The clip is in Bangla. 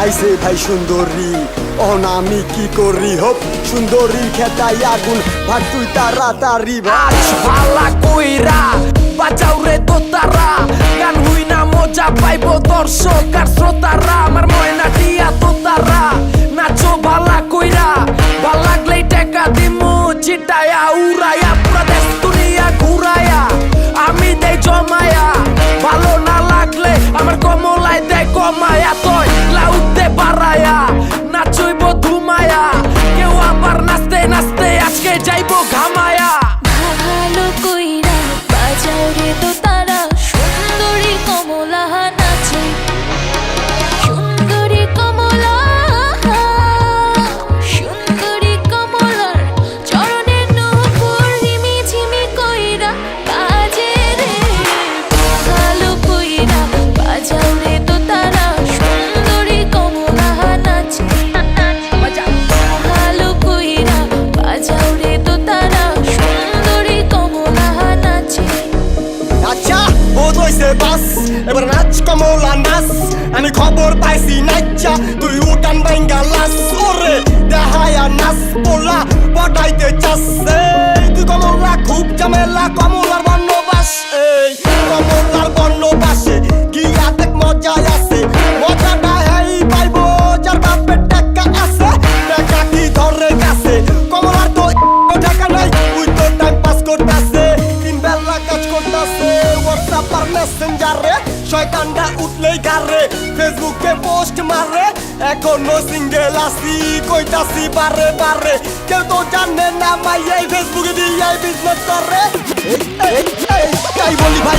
আইসে ভাই সুন্দরী অনামি কি করি হোক? সুন্দরীর খেতাই আগুন ভাগ তুই তাড়াতাড়ি ভাই ভালা কইরা বাঁচাও রে তো তার মজা পাইবো দর্শক আর শ্রোতারা, আমার ময়না টিয়া দোতারা নাচো ভালা কইরা, ভালো লাগলেই টাকা দিমু চিটায়া উড়ায়া, পুরা দেশ দুনিয়া ঘুরায়া। আমি দেই জমায়া, ভালো না লাগলে আমার কমলায় দেয় কমায়া তয় লাউতে বাড়ায়া। হইছে বাস, এবার নাচ কমলা নাচ আমি খবর পাইছি নাচা তুই উঠান বাইঙ্গা লাস। ওরে, দেহায়া নাচ পোলা পটাইতে চাস। তুই কমলা, খুব ঝামেলা কমলার গারে ফেসবুকে পোস্ট মারে এখনও সিঙ্গেল আসি কইতাছি পারে পারে কেউ তো জানে না মাই এই ফেসবুকে দিয়ে বিজনেস করে তাই বলি ভাই